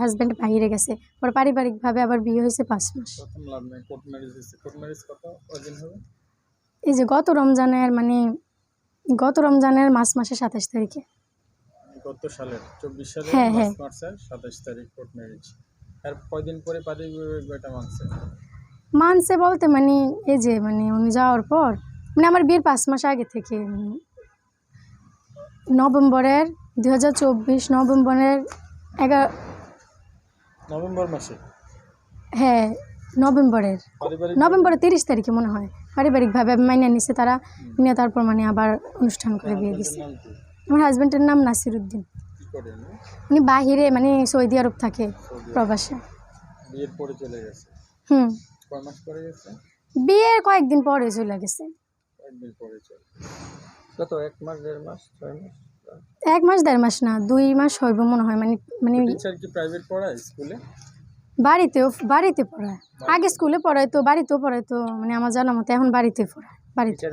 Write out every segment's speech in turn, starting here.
Husband বাইরে গেছে। ওর পারিবারিকভাবে আবার বিয়ে হয়েছে পাঁচ মাস। এই যে গত রমজানের মানে গত রমজানের মাস মাসে সাতাশ তারিখে। গত সালের চব্বিশ সালের হ্যাঁ, হ্যাঁ। মার্চ মাসের সাতাশ তারিখ কোর্ট ম্যারেজ আর কয়দিন পরে পারিবারিক বিয়েটা মানছে? মানছে বলতে মানে এই যে মানে উনি যাওয়ার পর মানে আমার বিয়ের পাঁচ মাস আগে থেকে নভেম্বরের দু হাজার চব্বিশ নভেম্বরের এগারো নভেম্বর মাসে? হ্যাঁ নভেম্বরের। নভেম্বরের তিরিশ তারিখে মনে হয়। পারিবারিকভাবে মাইনে নিছে তারা নিয়ে তারপর মানে আবার অনুষ্ঠান করে বিয়ে দিছে। আমার হাজব্যান্ডের নাম নাসির উদ্দিন উনি? বাহিরে মানে সৌদি আরব থাকে প্রবাসে। বিয়ের পরে চলে গেছে? হুম। কয় মাস পরে গেছে? বিয়ের কয়েকদিন পরে চলে গেছে। কয়েকদিন পরে চলে কত এক মাস দেড় মাস ছয় মাস? এক মাস দেড় মাস না দুই মাস হইব মনে হয় মানে মানে টিচার কি প্রাইভেট পড়ায় স্কুলে বাড়িতেও বাড়িতে পড়ায়। আগে স্কুলে পড়ায় তো বাড়িতেও পড়ায় তো মানে আমার জানা মতে এখন বাড়িতে পড়ায় বাড়িতে।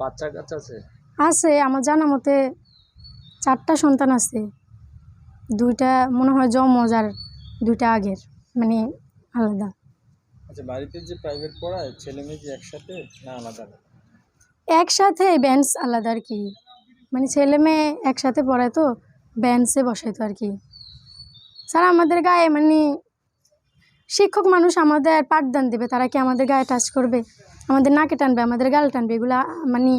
বাচ্চা কাচ্চা আছে? আছে আমার জানা মতে চারটা সন্তান আছে। দুইটা মনে হয় জমজ আর দুইটা আগের মানে আলাদা। আচ্ছা বাড়িতে যে প্রাইভেট পড়ায় ছেলে মেয়ে কি একসাথে না আলাদা? একসাথে বেঞ্চ আলাদা আর কি। মানে ছেলে মেয়ে একসাথে পড়ায় তো ব্যান্সে বেঞ্চে বসাইতো আর কি। স্যার, আমাদের গায়ে মানে শিক্ষক মানুষ আমাদের পাঠদান দেবে, তারা কি আমাদের গায়ে টাচ করবে? আমাদের নাকে টানবে, আমাদের গালে টানবে, এগুলা মানে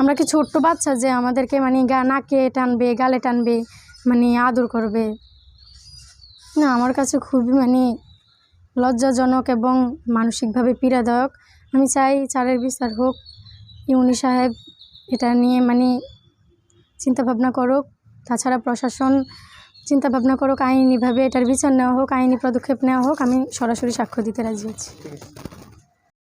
আমরা কি ছোট্ট বাচ্চা যে আমাদেরকে মানে গা, নাকে টানবে, গালে টানবে মানে আদর করবে? না, আমার কাছে খুবই মানে লজ্জাজনক এবং মানসিকভাবে পীড়াদায়ক। আমি চাই চারের বিচার হোক, ইউনি সাহেব এটা নিয়ে মানে চিন্তাভাবনা করুক। তাছাড়া প্রশাসন চিন্তাভাবনা করুক আইনিভাবে এটার বিচার নেওয়া হোক, আইনি পদক্ষেপ নেওয়া হোক, আমি সরাসরি সাক্ষ্য দিতে রাজি আছি।